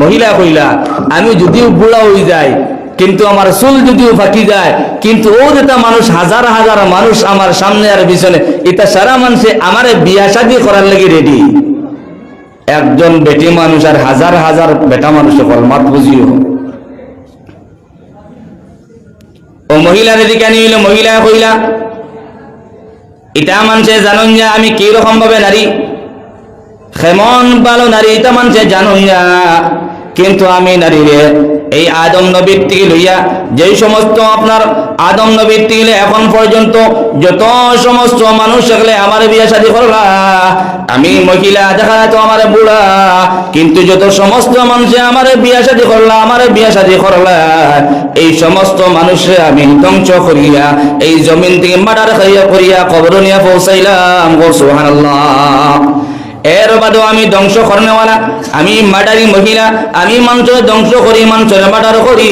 মহিলা কইলা, আমি যদিও বুড়া হয়ে যাই, কিন্তু আমার চুল যদিও ফাঁকি যায়, কিন্তু ও যেটা মানুষ হাজার হাজার মানুষ আমার সামনে আর পিছনে, এটা সারা মানুষে আমার বিয়া শাদি করার লাগি রেডি একজন বেটি মানুষ আর হাজার হাজার বেটা মানুষ কলমাত বুঝিও। ও মহিলার দিকে নিল মহিলা কইলা, এটা মানুষে জানুন যে আমি কি রকম ভাবে নারী? কেমন ভালো নারী এটা মানুষে জানুন না কিন্তু আমি নারী রে, এই আদম নবীর থেকে লইয়া যেই সমস্ত আপনার আদম নবীর থেকে এখন পর্যন্ত যত সমস্ত মানুষ থাকলে আমার বিয়ে শাদী করলা, আমি মহিলা দেখা তো আমার বুড়া, কিন্তু যত সমস্ত মানুষে আমার বিয়ে শাদী করলা, আমার বিয়ে শাদী করলা, এই সমস্ত মানুষে আমি ধ্বংস করিয়া, এই জমিন থেকে মার্ডার খাইয়া করিয়া কবর নিয়ে পৌঁছাইলাম গো সুবহানাল্লাহ। এর আমি ধ্বংস করনেওয়ালা আমি মার্ডারি মহিলা, আমি মানুষের ধ্বংস করি মার্ডার করি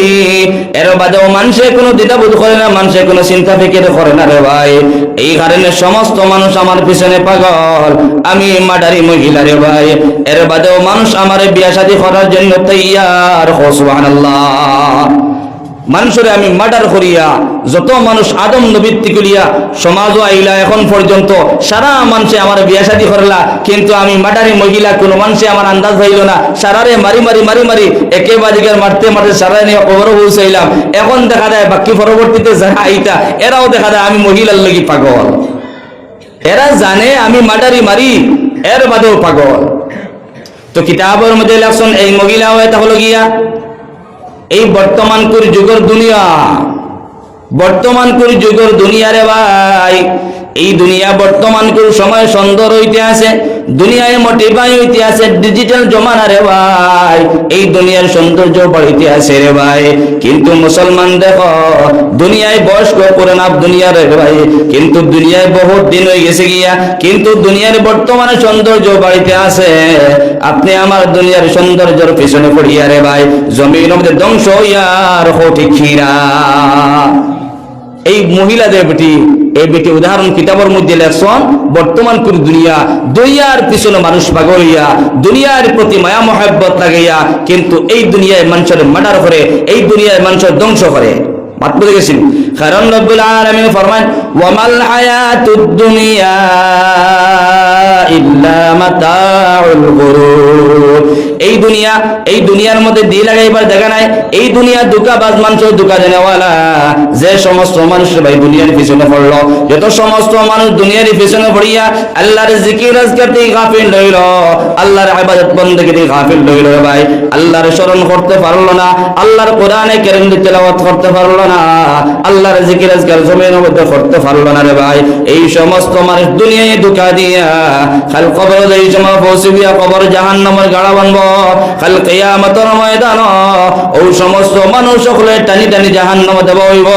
এর বাদেও মানুষে কোনো করে না মানুষে কোনো চিন্তা ফিকির করে না রে ভাই। এই কারণে সমস্ত মানুষ আমার পিছনে পাগল। আমি মার্ডারি মহিলা রে ভাই। এর বাদেও মানুষ আমার বিয়া শাদী করার জন্য তৈয়ার হো সুবহানাল্লাহ। মানুষের আমি মার্ডার করিয়া, যত মানুষ আদম নবীর তিকুলিয়া সমাজও আইলা, এখন পর্যন্ত সারা মানুষে আমার বিয়া শাদী করলা, কিন্তু আমি মার্ডারি মহিলা, কোনো মানুষে আমার আন্দাজ হইল না। সারারে মারি মারি মারি মারি একেবারে মারতে মারতে সারা নিয়ে কবর পৌঁছাইলাম এখন দেখা যায়, বাকি পরবর্তীতে যারা আইতা, এরাও দেখা যায় আমি মহিলার লগি পাগল। এরা জানে আমি মার্ডারি মারি, এর বাদেও পাগল। তো কিতাবের মধ্যে লেখছেন, এই মহিলা হয়ে তাহলে গিয়া এই বর্তমান করি যুগের দুনিয়া। বর্তমান করি যুগের দুনিয়া ভাই এই দুনিয়া বর্তমান কুর সময় সুন্দর হইতে আছে? দুনিয়ায় মোটিফাই হইতে আছে ডিজিটাল জমানা রে ভাই। এই দুনিয়ার সৌন্দর্য বাড়িতে আছে রে ভাই। কিন্তু মুসলমান দেখো, দুনিয়ায় বয়স্ক করে না দুনিয়া রে ভাই। কিন্তু দুনিয়ায় বহুত দিন হয়ে গেছে গিয়া, কিন্তু দুনিয়ার বর্তমানে সৌন্দর্য বাড়িতে আছে। আপনি আমার দুনিয়ার সৌন্দর্যের পিছনে পড়িয়া রে ভাই, জমির মধ্যে ধ্বংস হইয়ার খিরা এই মহিলাদের বেটি এই বেটি উদাহরণ কিতাবের মধ্যে লেসন বর্তমান কুর দুনিয়া, দুনিয়ার পিছনে মানুষ পাগল হইয়া, দুনিয়ার প্রতি মায়া, মহাব্বত লাগাইয়া, কিন্তু এই দুনিয়ায় মানুষের মার্ডার করে, এই দুনিয়ায় মানুষের ধ্বংস করে। মাত বুঝে গেছেন? কারণ রব্বুল আলমিন ফরমান ওয়ামাল হায়াতুদ দুনিয়া। ইল্লা এই দুনিয়া, এই দুনিয়ার মধ্যে দি লাগাইবার দেখা নাই। এই দুনিয়া দুকা বাজ মানুষের দুকা জানেওয়ালা। যে সমস্ত মানুষ ভাই দুনিয়ার পিছনে পড়ল, যত সমস্ত মানুষ দুনিয়ার পিছনে পড়িয়া আল্লাহর জিকির, আজকার থেকে গাফিল রইল। আল্লাহর ইবাদত বন্দেগি থেকে গাফিল রইল ভাই। আল্লাহর স্মরণ করতে পারল না। আল্লাহর কোরআনে কারীম তেলাওয়াত করতে পারল না। আল্লাহর জিকির আজকার জমিনের মধ্যে করতে পারল না রে ভাই। এই সমস্ত মানুষ দুনিয়ায় দুকা দিয়া খাল কবর এই সময় পৌঁছিবিয়া কবর জাহান্নামের গাড়া বানবো। কাল কিয়ামতের ময়দান, ও সমস্ত মানুষ সকলে টানি টানি জাহান্নামে দেব হইব।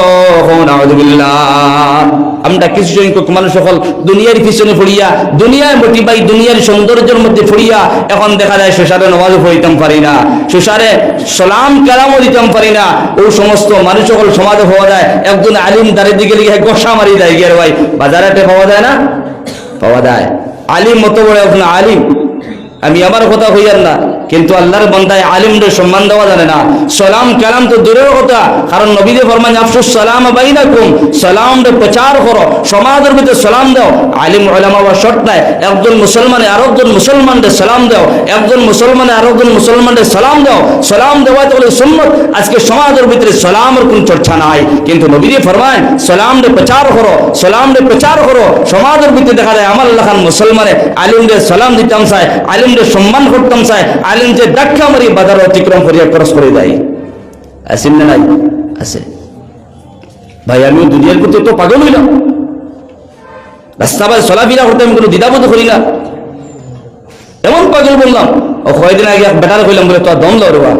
আমরা কিছু সংখ্যক মানুষ সকল দুনিয়ার পিছনে পড়িয়া দুনিয়ায় মোটি পাই দুনিয়ার সৌন্দর্যের মধ্যে পড়িয়া এখন দেখা যায় সুসারে নমাজ পড়িতাম পারি না, সুসারে সালাম কালামও দিতাম পারি না। ও সমস্ত মানুষ সকল সমাজে পাওয়া যায়, একজন আলিম দাঁড়ের দিকে লিখে গোসা মারি দেয় গিয়ে ভাই। বাজারে পাওয়া যায় না? পাওয়া যায়। আলিম মতো বড় এখন আলিম। আমি আমার কথা হইয়ার না। কিন্তু আল্লাহর বন্দায় আলিমদের সম্মান দেওয়া জানে না। সালাম কালাম তো দূরের কথা। কারণ নবীদের ফরমান, আফসুস সালাম বাইনাকুম সালামটা প্রচার করো। সমাজের ভিতরে সালাম দাও। আলিম ওলামা বা শর্ট নাই। একজন মুসলমানে আরেকজন মুসলমানদের সালাম দাও। একজন মুসলমানে আরেকজন মুসলমানদের সালাম দাও। সালাম দেওয়া তো বলে সুন্নত। আজকে সমাজের ভিতরে সালামের কোন চর্চা নাই। কিন্তু নবীদের ফরমান, সালামটা প্রচার করো। সালামটা প্রচার করো। সমাজের ভিতরে দেখা যায়, আমার লাখান মুসলমানে আলিমদের সালাম দিতাম চাই আলিমদের সম্মান করতাম চাই যে ডাক্কা মারি, বাজার অতিক্রম করিয়া ক্রস করে দেয়। আসেন না নাই? আছে ভাই, আমি দুনিয়ার প্রতি তো পাগল হইলাম। রাস্তা বাই চলাফেরা করতে আমি কোনো দ্বিধাবোধ করি না। এমন পাগল বললাম, ও কয়েকদিন আগে বেটার কইলাম, বলে, তোর দম দাও রেবা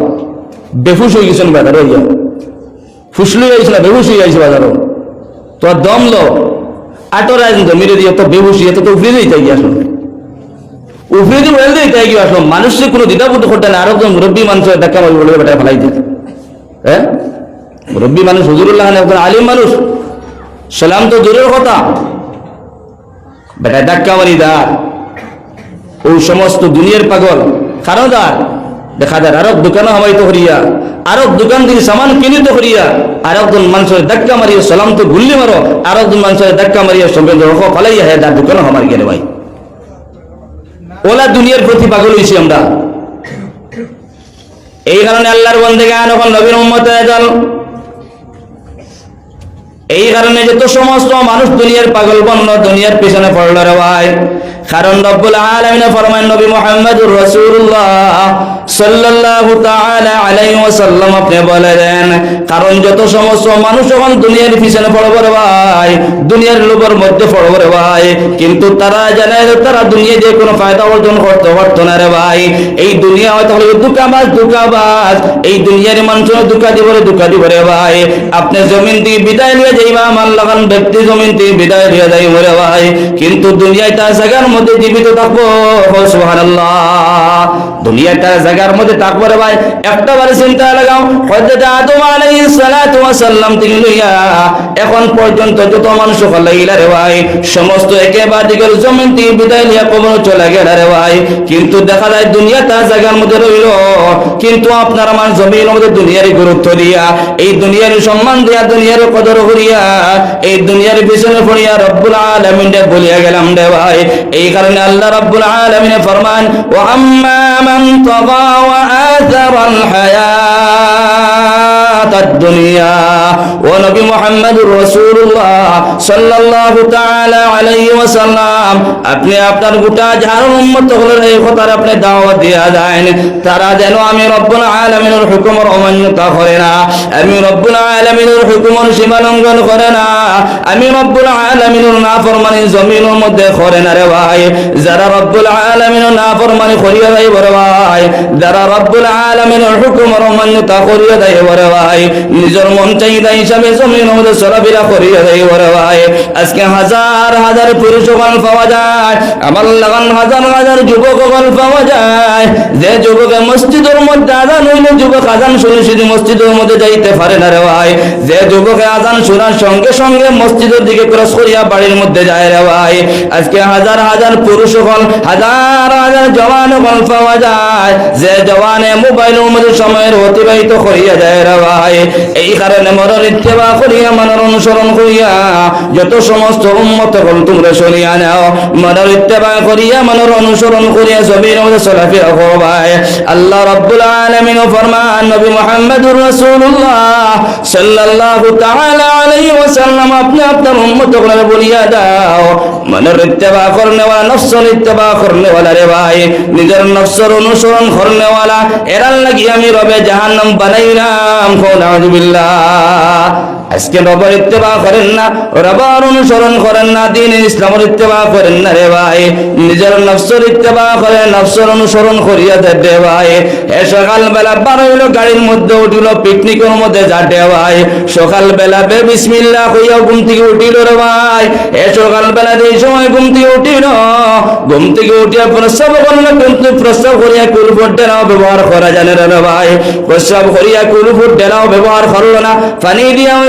বেফুস হয়ে গেছেন বেটার হইয়া। ফুসলি আইছিল বেহুশ হয়ে আইছে বাজারও। তোর দম লো আটর আইন জমিরে দিয়ে তো বেহুশ হয়ে তো উফরে দিতে গিয়ে আসলো উফরে দিয়ে বলে দিতে গিয়ে আসলো? মানুষের কোনো দ্বিধাবোধ করতে না আরও একজন মুরব্বী মানুষ দেখা বলে বেটা ফেলাই দিতে হ্যাঁ? মুরব্বী মানুষ, হুজুরুল্লাহ একজন আলিম মানুষ। সালাম তো দূরের কথা। বেটা ডাক্কা মারি দা। ওই সমস্ত দুনিয়ার পাগল। কারণ দার দেখা যায় আরব দোকানে হবাইতে করিয়া আরব দোকান থেকে সামান কিনিতে করিয়া আরেকজন মানুষের ধাক্কা মারিয়া সালাম তো গুল্লি মারো। আরেকজন মানুষের ধাক্কা মারিয়া সঙ্গে ফালাইয়া হ্যাঁ তার দোকানে হমার গেলে ভাই। ওলা দুনিয়ার প্রতি পাগল হয়েছি আমরা। এই কারণে আল্লাহর বন্ধে গান এখন নবীর উম্মত হয়ে এই কারণে যত সমস্ত মানুষ দুনিয়ার পাগল বন্য, দুনিয়ার পিছনে পড়ল রে ভাই। কারণ রব্বুল আলামিন ফরমান নবী মুহাম্মদুর রাসূলুল্লাহ সাল্লাল্লাহু তাআলা আলাইহি ওয়াসাল্লাম আপনি বলেন, কারণ যত সমস্ত মানুষ এখন দুনিয়ার পিছনে পড়ব রে ভাই, দুনিয়ার লোভের মধ্যে পড়ব রে ভাই, কিন্তু তারা জানে তারা দুনিয়া যে কোনো ফায়দা অর্জন করতে পারতো না রে ভাই। এই দুনিয়া হয়তো হলো দুকাবাজ দুকাবাজ এই দুনিয়ার মানুষ দুকা দিব রে দুকা দিব রে ভাই। আপনি জমিন দিয়ে বিদায় নিয়ে যাইবা, আমার লাগান ব্যক্তি জমিন দিয়ে বিদায় নিয়ে যাইব রে ভাই। কিন্তু দুনিয়ায় তার জায়গার মধ্যে জীবিত থাকব। কিন্তু দেখা যায় দুনিয়াটা জায়গার মধ্যে রইল, কিন্তু আপনার আমার জমির মধ্যে দুনিয়ার গুরুত্ব দিয়া, এই দুনিয়ার সম্মান দিয়া, দুনিয়ার কদর করিয়া, এই দুনিয়ার পিছনে পড়িয়া রব্বুল বলিয়া গেলাম রে ভাই, এই কারণে আল্লাহ রব্বুল আলামিন ফরমান ওয়া আম্মা মান তাগা ওয়া আথারাল আপনি আপনার গোটা জাহান উম্মত এই কথার আপনি দাওয়াত দিয়া দেন। তারা যেন আমি রব্বুল আলামিনের হুকুমের অমান্যতা করে না, আমি রব্বুল আলামিনের হুকুমের সীমা লঙ্ঘন করে না, আমি রব্বুল আলামিনের নাফরমানি জমিনের মধ্যে করে না রে ভাই। যারা রব্বুল আলামিনের নাফরমানি করিয়া দেয় বড় ভাই, যারা রব্বুল আলামিনের হুকুমের অমান্যতা করিয়া দেয় বড় ভাই। নিজের মন চাহিদা হিসাবে জমিনের মধ্যে চলাফেরা করিয়া দেয় বড় ভাই। আজকে হাজার হাজার পুরুষ ওখান পাওয়া যায়, আমার লাগান হাজার হাজার যুবক ওখান পাওয়া যায়। যে যুবকে মসজিদের মধ্যে আজান হইলে যুবক আজান শুনে শুধু মসজিদের মধ্যে যাইতে পারে না রে ভাই। যে যুবকে আজান শোনার সঙ্গে সঙ্গে মসজিদের দিকে ক্রস করিয়া বাড়ির মধ্যে যায় রে ভাই। আজকে হাজার হাজার পুরুষ হল হাজার হাজার জওয়ান হল পাওয়া যায়। যে জওয়ানে মোবাইলের মধ্যে সময়ের অতিবাহিত করিয়া যায় রে ভাই। এই কারণে মরণ ইত্তেবা করিয়া, মনের অনুসরণ করিয়া, যত সমস্ত উম্মত হল তোমরা শুনিয়া নাও। মনের ইত্তেবা করিয়া, মনের অনুসরণ করিয়া জমির মধ্যে চলাফেরা করো আল্লাহ রাব্বুল আলামিন ফরমান, নবী মুহাম্মদুর রাসূলুল্লাহ সাল্লাল্লাহু তাআলা আলাইহি ওয়াসাল্লাম, আপনি আপনার উম্মত গুলোকে বলিয়া দাও, মনের ইত্তেবা করনে ওয়ালা নফসের ইত্তেবা করনে ওয়ালা রে ভাই। নিজের নফসের অনুসরণ করনে ওয়ালা এরার লাগি আমি রবে জাহান্নাম বানাইলাম নাউযুবিল্লাহ আজকে রবার ইত্তেবা করেন না, রবার অনুসরণ করেন না দিন ইসলামের ইত্তেবা করেন না রে ভাই। নিজের নফসের ইত্তেবা করে নফসের অনুসরণ করিয়া দেন রে ভাই। এ সকাল বেলা বার হইল, গাড়ির মধ্যে উঠিল, পিকনিকের মধ্যে যাটে ভাই। সকাল বেলা বে বিসমিল্লাহ হইয়া ঘুম থেকে উঠিল রে ভাই। এ সকাল বেলা এই সময় ঘুম থেকে উঠিল, ঘুম থেকে উঠিয়া প্রস্রাব করল, কিন্তু প্রস্রাব করিয়া কুলফুট ডেলাও ব্যবহার করা জানে রে ভাই। প্রস্রাব করিয়া কুলফুট ডেলাও ব্যবহার করল না। পানি দিয়া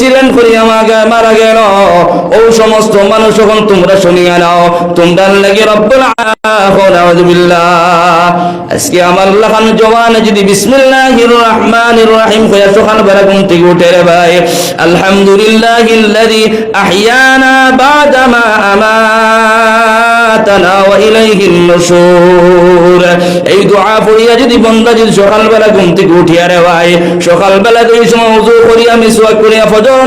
অ্যাক্সিডেন্ট করিয়া মাগে মারা গেল। ও সমস্ত মানুষ এখন তোমরা শুনিয়া নাও। তোমরা লাগে রব্বুল আজকে আমার লাখান জওয়ান যদি বিসমিল্লাহির রহমানির রহিম কইয়া সকাল বেলা ঘুম থেকে উঠে রে ভাই, আলহামদুলিল্লাহিল্লাযী আহইয়ানা বাদা মা নুশুর এই দোয়া পড়িয়া যদি যদি সকাল বেলা ঘুম থেকে উঠিয়া রে ভাই সকাল বেলা এই সময় ওযু করিয়া ফজর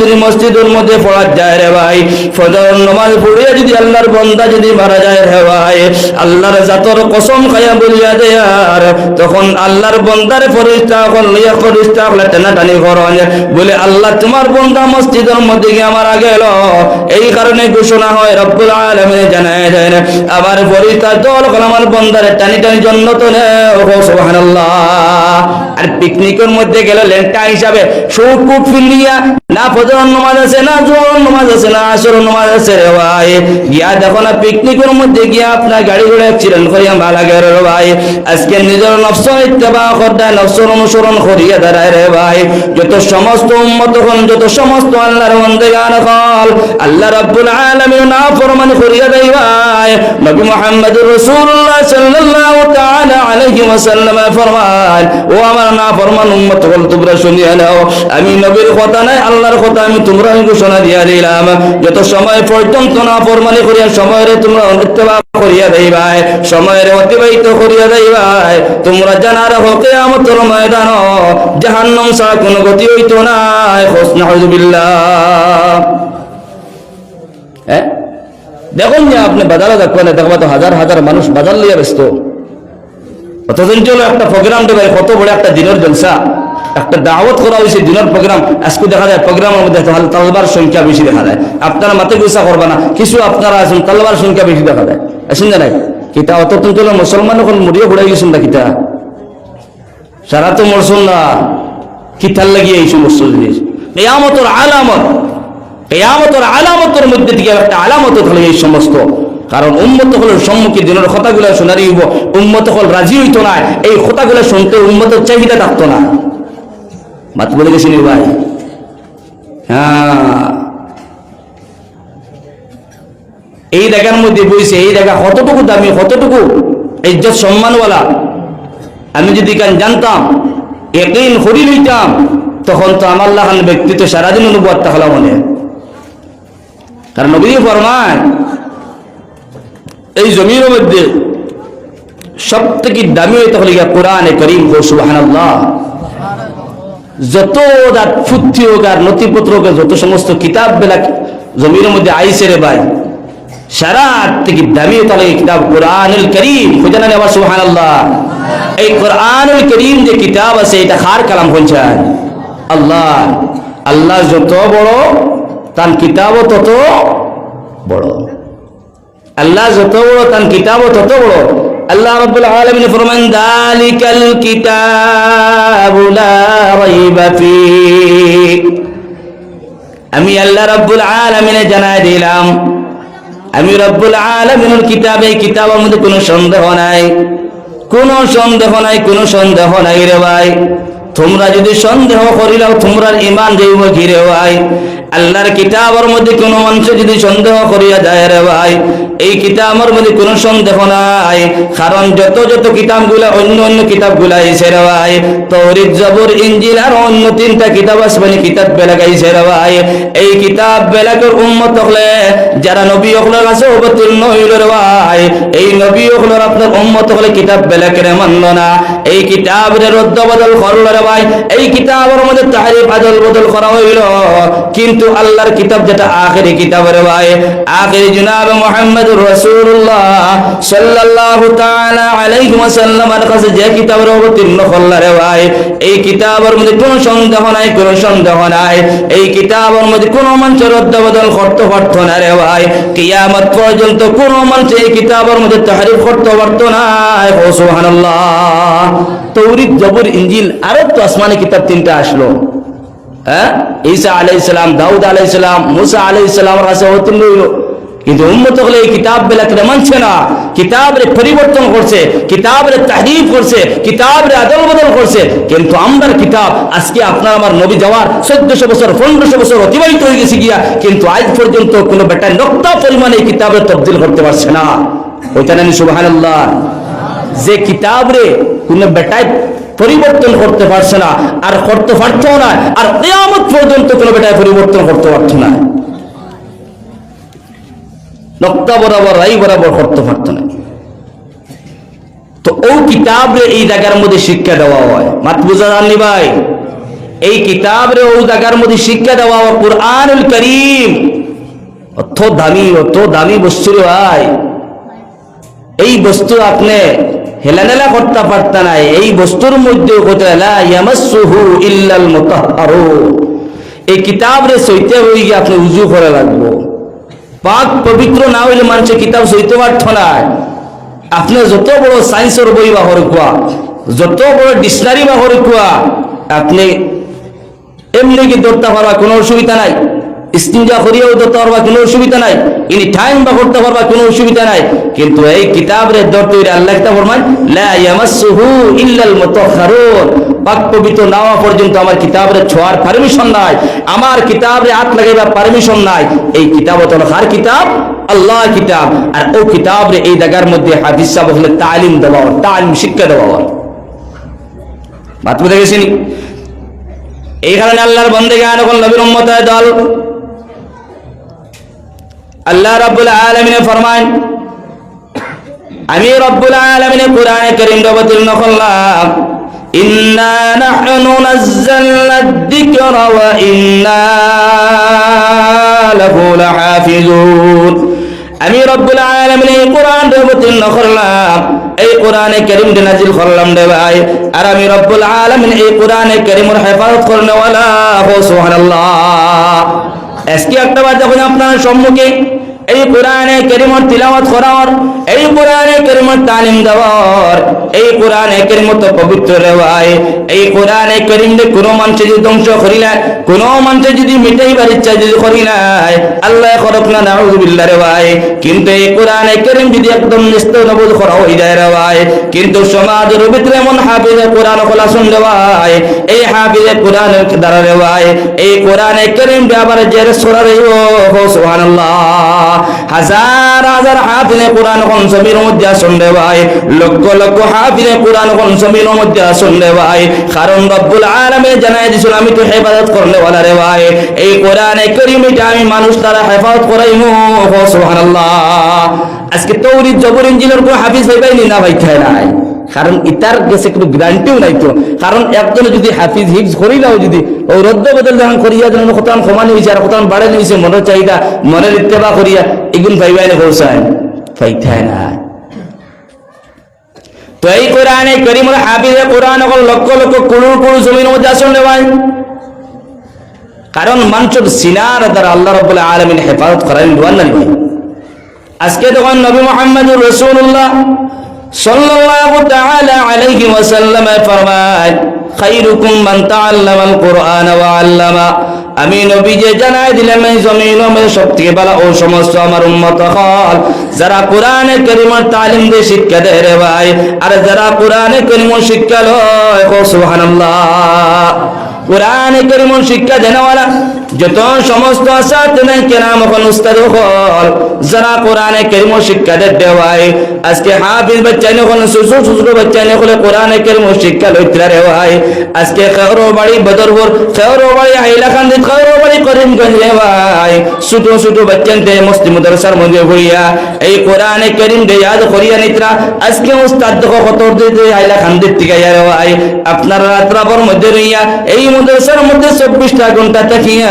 যদি মসজিদের মধ্যে পড়া যায় রে ভাই, ফজর পড়িয়া যদি আল্লাহর যদি মারা যায় রে ভাই, আল্লাহর জাতর কসম খায়া বলিয়া দেয়ার তখন আল্লাহর বন্দারে ফরিস্তা হল লইয়া ফরিস্তা হলে বলে, আল্লাহ, তোমার বন্দা মসজিদের মধ্যে গিয়ে মারা গেল এই কারণে ঘোষণা হয়, রব্বুল জানায় করেন আমার ফরিস্তার দল আমার বন্দারে টানি টানি জন্য তো আর পিকনিকের মধ্যে গেল লেন্টা হিসাবে সৌকু ফিলিয়া না ফজর নমাজ আছে, না জোর নমাজ আছে, না আসর নমাজ আছে রে ভাই। গিয়া দেখো না পিকনিকের মধ্যে গিয়া আপনার গাড়ি ঘোড়া অ্যাক্সিডেন্ট করিয়া মারা গেল রে ভাই। আজকে নিজের নফস ইত্তেবা করতে নফসর অনুসরণ করিয়া দাঁড়ায় রে ভাই। যত সমস্ত উম্মত হন, যত সমস্ত আল্লাহর বন্দেগান হল আল্লাহ রাব্বুল আলামিন না ফরমান করিয়া দেই ভাই। নবী মুহাম্মদুর রাসূলুল্লাহ সাল্লাল্লাহু তাআলা আলাইহি ওয়াসাল্লাম ফরমান ও আমার না ফরমান উম্মত হল তোমরা শুনিয়া নাও। আমি নবীর কথা নাই আল্লাহর কথা আমি তোমরা ঘোষণা দিয়া দিলাম। যত সময় পর্যন্ত না ফরমানি করিয়া, সময়ের তোমরা ইত্তেবা করিয়া দেই ভাই সময়ের অতিবাহিত করিয়া দেই ভাই তোমরা জানার হকে আমতর ময়দান জাহান্নাম ছাড়া কোনো গতি হইতো না হোসনা হজুবিল্লাহ হ্যাঁ? দেখুন যে আপনি বাজারে দেখবেন দেখবা তো হাজার হাজার মানুষ বাজার লিয়ে ব্যস্ত। চলো একটা প্রোগ্রাম দেবে, কত বড় একটা দিনের জলসা। একটা দাওয়াত করা হয়েছে দিনের প্রোগ্রাম আজকে দেখা যায় প্রোগ্রামের মধ্যে তাহলে তালবার সংখ্যা বেশি দেখা যায়। আপনারা মাথা গুসা করবে না, কিছু আপনারা আছেন, তালবার সংখ্যা বেশি দেখা যায়। আসেন না নাই? কিতা অতদিন চলো মুসলমান এখন মরিয়ে ঘুরাই গেছেন না কিতা? সারা তো মরশুন না। কিতার লাগিয়ে এই সমস্ত জিনিস কেয়ামতর আলামত, কেয়ামতর আলামতের মধ্যে থেকে একটা আলামত হলো এই সমস্ত। কারণ উম্মত হলের সম্মুখীন দিনের কথাগুলো শোনারি হইব। উম্মত হল রাজি হইতো না, এই কথাগুলো শুনতে উম্মতের চাহিদা থাকতো না। মাত বলে গেছি নি ভাই। হ্যাঁ। এই জায়গার মধ্যে বইছে, এই জায়গা কতটুকু দামি, কতটুকু ইজ্জত সম্মানওয়ালা। আমি যদি কান জানতাম, একদিন হরি লইতাম তখন তো আমার লাহান ব্যক্তি তো সারাদিন অনুবাদ তাহলে মনে। কারণ নবী ফরমান এই জমির মধ্যে সব থেকে দামি হইতে হলে কোরআনে করিম হো, সুবহানাল্লাহ। যত তার ফুর্তি হোক আর নথিপত্র হোক, যত সমস্ত কিতাব বেলা জমির মধ্যে আইসে রে ভাই, সারা থেকে দামি তাহলে কিতাব। কোরআনুল করিম, খুঁজে আবার সুবহানাল্লাহ। এই কোরআনুল করিম যে কিতাব আছে, এটা খার কালাম বলছেন আল্লাহ আল্লাহ যত বড়, তার কিতাবও তত বড়। আল্লাহ যত বড়, তার কিতাবও তত বড়। আল্লাহ রাব্বুল আলামিন ফরমান, দালিকাল কিতাবু লা রাইবা ফি। আমি আল্লাহ রাব্বুল আলামিনে জানাই দিলাম, আমি রব্বুল আলমিনের কিতাবে কিতাবের মধ্যে কোনো সন্দেহ নাই। কোনো সন্দেহ নাই, কোনো সন্দেহ নাই রে ভাই। তোমরা যদি সন্দেহ করিলাও তোমরা ইমান যাইব ঘিরে ভাই। আল্লাহর কিতাবের মধ্যে কোনো মানুষ যদি সন্দেহ করিয়া যায় রে ভাই, এই কিতাবের মধ্যে কোনো সন্দেহ নাই। কারণ যত যত কিতাবগুলা, অন্য অন্য কিতাবগুলা এসে রে ভাই তৌরিদ জবর ইঞ্জিল আর অন্য তিনটা কিতাব আসবানি কিতাব বেলাগাইছে রে ভাই। এই কিতাব বেলাকের উম্মত হলে, যারা নবী হলের কাছে অবতীর্ণ হইল রে ভাই। এই নবী হলের আপনার উম্মত হলে কিতাব বেলাকের মানল না? এই কিতাবের রদ্দ বদল করল রে ভাই। এই কিতাবের মধ্যে তাহারিফ, আদল বদল করা হইল। কিন্তু আল্লাহর কিতাব যেটা আখেরি কিতাব রে ভাই আখেরি জনাব মুহাম্মদুর রাসূলুল্লাহ সাল্লাল্লাহু তাআলা আলাইহি ওয়াসাল্লামের কাছে যে কিতাবের অবতীর্ণ করল রে ভাই এই কিতাবের মধ্যে কোনো সন্দেহ নাই, কোনো সন্দেহ নাই। এই কিতাবের মধ্যে কোনো মানুষের রদ্দ বদল করতে পারতো না রে ভাই। কিয়ামত পর্যন্ত কোনো মানুষ এই কিতাবের মধ্যে তাহারিফ করতে পারতো না। ও সুবহানাল্লাহ। তৌরিদ জবর ইঞ্জিল আরও তো আসমানি কিতাব তিনটা আসলো। হ্যাঁ? ঈসা আলাইহিস সালাম, দাউদ আলাইহিস সালাম, মুসা সালামের কাছে কিন্তু উম্মত হলে এই কিতাব বেলাকে মানছে না। কিতাবের পরিবর্তন করছে কিতাবের তাহরিফ করছে কিতাবের আদল বদল করছে। কিন্তু আমরা কিতাব আজকে আপনার আমার নবী যাওয়ার চোদ্দশো বছর, পনেরোশো বছর অতিবাহিত হয়ে গেছে গিয়া, কিন্তু আজ পর্যন্ত কোনো বেটা নক্তা পরিমাণে এই কিতাবের তবদিল করতে পারছে না। ওইটা নানি সুবাহান যে কিতাব রে কোনো বেটায় পরিবর্তন করতে পারছে না। আর করতে পারতো না, আর কেয়ামত পর্যন্ত কোনো বেটায় পরিবর্তন করতে পারতো না। নক্তা বরাবর রাই বরাবর করতে পারতো না। তো ও কিতাবরে এই জায়গার মধ্যে শিক্ষা দেওয়া হয়। মাত বুঝা জাননি ভাই? এই কিতাবরে ও জায়গার মধ্যে শিক্ষা দেওয়া হয়। কোরআনুল করিম। অত দামি অত দামি বস্তু রে ভাই। এই বস্তু আপনি হেলানেলা করতে পারত না এই বস্তুর মধ্যে ইল্লাল এই কিতাব রে সইতে হই গিয়ে আপনি উজু করে লাগবো। পাক পবিত্র না হইলে মানুষের কিতাব সইতে পারত না। আপনি যত বড় সায়েন্সের বই বা হরকুয়া যত বড় ডিকশনারি বা হরকুয়া আপনি এমনি কি ধরতে পারবা? কোনো অসুবিধা নাই। ইস্তিনজা করিয়াও ধরতে পারবা কোনো অসুবিধা নাই। ইনি টাইম বা করতে পারবা কোনো অসুবিধা নাই। কিন্তু এই কিতাবরে ধরতে হইলে আল্লাহ কিতাব ফরমান লা ইয়ামাসসুহু ইল্লাল মুতাহহারুন পাক পবিত্র না হওয়া পর্যন্ত আমার কিতাবরে ছোঁয়ার পারমিশন নাই। আমার কিতাবরে হাত লাগাইবার পারমিশন নাই। এই কিতাব হলো কার কিতাব, আল্লাহ কিতাব। আর ও কিতাবরে এই জায়গার মধ্যে হাদিস সাহেব তালিম দেওয়া তালিম শিক্ষা দেওয়া বাত বুঝে গেছিনি? এই কারণে আল্লাহর বন্দে গান এখন নবীর উম্মতের দল আল্লাহ রাব্বুল আলামিনে ফরমান, আমি রব্বুল আলামিনে কোরআনে কারীম অবতীর্ণ করলাম ইন্না নাহনু নাযালনা যিকরা ওয়া ইন্না লাহু লাহাফিজুন। আমি রব্বুল আলামিন এই কোরআন অবতীর্ণ করলাম এই কোরআনে কারীম নাজিল করলাম রে ভাই। আর আমি রব্বুল আলামিন এই কোরআনে কারীমের হেফাজত করনে ওয়ালা সুবহানাল্লাহ আজকে একটা বার যখন আপনার সম্মুখে এই কোরআনে কারীমের তিলাওয়াত করার, এই কোরআনে কারীমের তালিম দেওয়ার, এই কোরআনে কারীম তো পবিত্র রে ভাই এই কোরআনে কারীম দে কোনো মানুষ যদি ধ্বংস করিলা কোনো মানুষ যদি মিটাইবার ইচ্ছা যদি করিলাই আল্লাহ করক না নাউযুবিল্লাহ রে ভাই কিন্তু এই কোরআনে কারীম যদি একদম নিস্ত নবুদ করা হয়ে যায় রে ভাই কিন্তু সমাজের ভিতরে এমন হাফিজে কোরআন খোলা শুন রে ভাই এই হাফিজে কোরআনের দ্বারা রে ভাই এই কোরআনে কারীম ব্যাপারে যে সরা রে ও সুবহানাল্লাহ। হাজার হাজার হাফিলে কোরআন কোন ছবির মধ্যে আসুন ভাই? লক্ষ লক্ষ হাফিলে কোরআন কোন ছবির মধ্যে আসুন ভাই? কারণ রব্বুল আলামিন জানাই দিছিল আমি তো হেফাজত করলে ওয়ালা রে ভাই। এই কোরআনে কারীম এটা আমি মানুষ দ্বারা হেফাজত করাইমু। সুবহানাল্লাহ। আজকে তৌরিদ জবর ইঞ্জিনের কোনো হাফিজ হইবাইনি না ভাই? খায় নাই। কারণ ইতার গেছে কোনো গ্যারান্টিও নাই তো। কারণ একজনে যদি হাফিজ হিফজ করিলাও যদি, ওই রদ্দ বদল যখন করিয়া যেন কতান কমানি হয়েছে আর কতান বাড়ানি হয়েছে মনের চাহিদা, মনের ইত্তেবা করিয়া, এগুন পাইবাই না পৌঁছায় পাইথায় না। তো এই কোরআনে করিমুল হাফিজে কোরআন এখন লক্ষ লক্ষ কুড়ুর কুড়ু জমির মধ্যে আসন ভাই। কারণ মানুষের সিনার দ্বারা আল্লাহ রব্বুল আলমিন হেফাজত করেন আজকে তখন নবী মোহাম্মদুর রসুল্লাহ সাল্লাল্লাহু তাআলা আলাইহি ওয়াসাল্লাম ফরমায় খায়রুকুম মান তাআল্লামাল কুরআন ওয়া আল্লামা। আমি নবী যে জানাই দিলাম, এই মধ্যে সবথেকে ভালো ও সমস্ত আমার উম্মত হল যারা কোরআনে কারিমের তালিম দিয়ে শিক্ষা দেয় রে ভাই, আর যারা কোরআনে কারিমের শিক্ষা লয় সুবহানাল্লাহ। কোরআনে কারিমের শিক্ষা দেনওয়ালা যত সমস্ত আসাদ নাই কেরাম এখন উস্তাদ হল। যারা কোরআনে কারিমের শিক্ষা দেয় দেওয়াই আজকে হাফিজ বাচ্চা এখন সুসু সুসু বাচ্চা হলে কোরআনে কারিমের শিক্ষা লইতরা রে ভাই আজকে খেরো বাড়ি বদরপুর খেরো বাড়ি হাইলাকান্দি খেরো বাড়ি করিমগঞ্জ রে ভাই ছোট ছোট বাচ্চানতে মস্তি মাদ্রাসার মধ্যে হইয়া। এই কোরআনে কারিম দে ইয়াদ করিয়া নিত্রা। আজকে উস্তাদ দেখো কত দিতে হাইলাকান্দির থেকে রে ভাই আপনারা রাত্রাপর মধ্যে রইয়া এই মাদ্রাসার মধ্যে চব্বিশটা ঘণ্টা থাকিয়া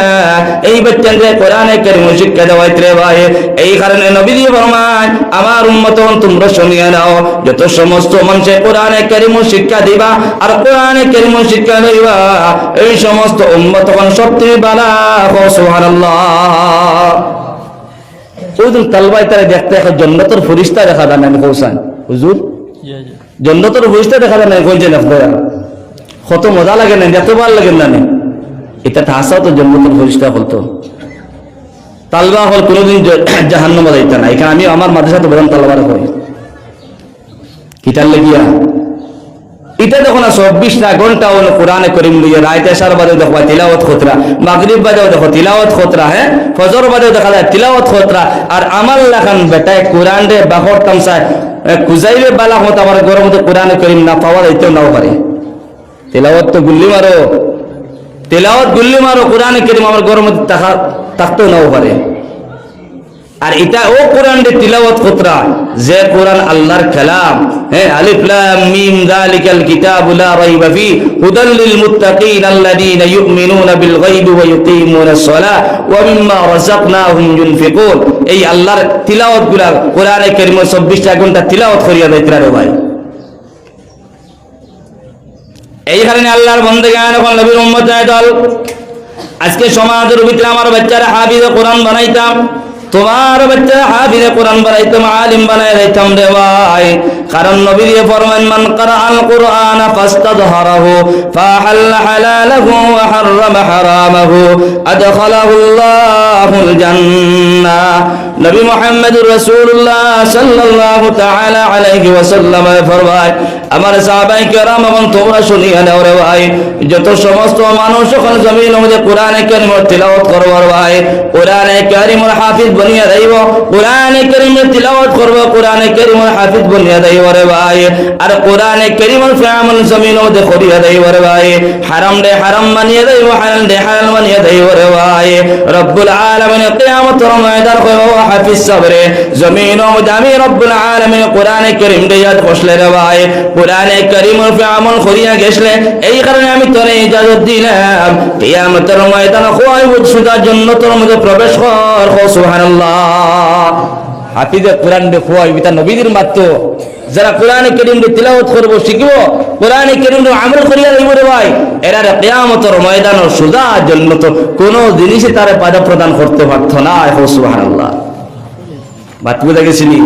এই বাচ্চাদের কোরআনে কারিম শিক্ষা দেওয়াইতে রে ভাই। এই কারণে নবী দিয়ে ফরমান আমার উম্মত তোমরা শুনিয়ে নাও যত সমস্ত মানুষের কোরআনে কারিম শিক্ষা দিবা আর কোরআনে কারিম শিক্ষা দিবা এই সমস্ত উম্মত সত্যি বালা সুবহানাল্লাহ। ওই দিন তালবাই তারা দেখতে এখন জন্নতর ফরিস্তা দেখা যায় না আমি কৌসান হুজুর জন্নতর ফরিস্তা দেখা যায় না কইছেন আপনারা। কত মজা লাগে না এত ভালো লাগে না এটা হাসাও তো জন্মতর ফরিস্তা বলতো। তালবা হল কোনোদিন জাহান্ন যাইতে না। এখানে আমি আমার মাদ্রাসা তো বললাম তালবার করি কিতার লেগিয়া? এটা দেখো না ঘণ্টা হলো কোরআনে করিম লিয়ে রায় তেসার বাদেও দেখো তিলাওয়াত খতরা, মাগরিব বাদেও দেখো তিলাওয়াত খতরা হ্যাঁ? ফজর বাদেও দেখা যায় তিলাওয়াত খতরা। আর আমার লাখান বেটায় কোরআন রে বাহর তামসায় খুজাইবে বালা হত আমার গরম তো কোরআনে করিম না পাওয়া যাইতেও নাও পারে। তিলাওয়াত তো গুল্লি মারো। তেলাওয়াত গুল্লি মারো, কোরআনে করিম আমার গরম থাকা, থাকতেও নাও পারে। আর এটা ও কোরআন রে তিলাওয়াত কতরা যে কোরআন আল্লাহর কালাম। হ্যাঁ আলিফ, লাম, মিম, যালিকাল কিতাবু লা রাইবা ফি, হুদাল লিল মুত্তাকিন আল্লাযীনা ইউমিনুনা বিল গায়বি ওয়া ইউকিমুনাস সালাহ ওয়া মিম্মা রাযাকনাহুম ইউনফিকুন। এই আল্লাহর তিলাওয়াতগুলা কোরআনে কারীম 24 টা ঘণ্টা তিলাওয়াত করিয়া যাইতরা রে ভাই। এই কারণে আল্লাহর বন্দেগান এবং নবীর উম্মত দল। আজকে সমাজের ভিতরে আমার বাচ্চারা হাফিজ কোরআন বানাইতাম তোমার বাচ্চা হাফিজে কোরআন বানাইতাম, আলিম বানাই দিতাম রে ভাই। কারণ নবী দিয়ে ফরমান, মান করা আল কোরআন ফাস্তাদহারাহু, ফাহাল্লা হালালাহু ওয়া হাররামা হারামাহু আদখালাহু আল্লাহুল জান্নাহ। নবী মুহাম্মদুর রাসূলুল্লাহ সাল্লাল্লাহু তাআলা আলাইহি ওয়াসাল্লাম ফরমায় আমার সাহাবায়ে কেরাম এবং তোমরা শুনিয়া নাও রে ভাই যত সমস্ত মানুষ ওখানে জমিনের মধ্যে কোরআনে কারিমের তিলাওয়াত করবার ভাই কোরআনে কারিমের হাফিজ বনিয়া দেব কোরআনে কারিমের তিলাওয়াত করব কোরআনে কারিমের হাফিজ বনিয়া দেব রে ভাই আর কোরআনে কারিমের ফামল জমিনের মধ্যে করিয়া দেব রে ভাই হারাম দে হারাম মানিয়ে দেব হালাল দে হালাল মানিয়ে দেব রে ভাই রব্বুল আলামিন কিয়ামতের ময়দান কইব হাফিজ সাবরে জমিনের মধ্যে আমি রব্বুল আলামিন কোরআনে কারিম দে ইয়াদ কষলে রে ভাই। কোরআনে কারিমের ফামল করিয়া গেছলে এই কারণে আমি তোরে ইজাজত দিলাম। কিয়ামতের ময়দান খোয়াই সুদা জন্নতের মধ্যে প্রবেশ কর সুবহানাল্লাহ। হাফিজে কোরআন দে খোয়াই বিতা নবীদের মাত্র। যারা কোরআনে কারীম তিলাওয়াত করব, শিখব, কোরআনে কারীম আমল করিয়া লইব রে ভাই। এরা কিয়ামতের ময়দান সুদা জন্নত কোন জিনিসে তারে পাদা প্রদান করতে পারত না সুবহানাল্লাহ। বুঝা গেছিনি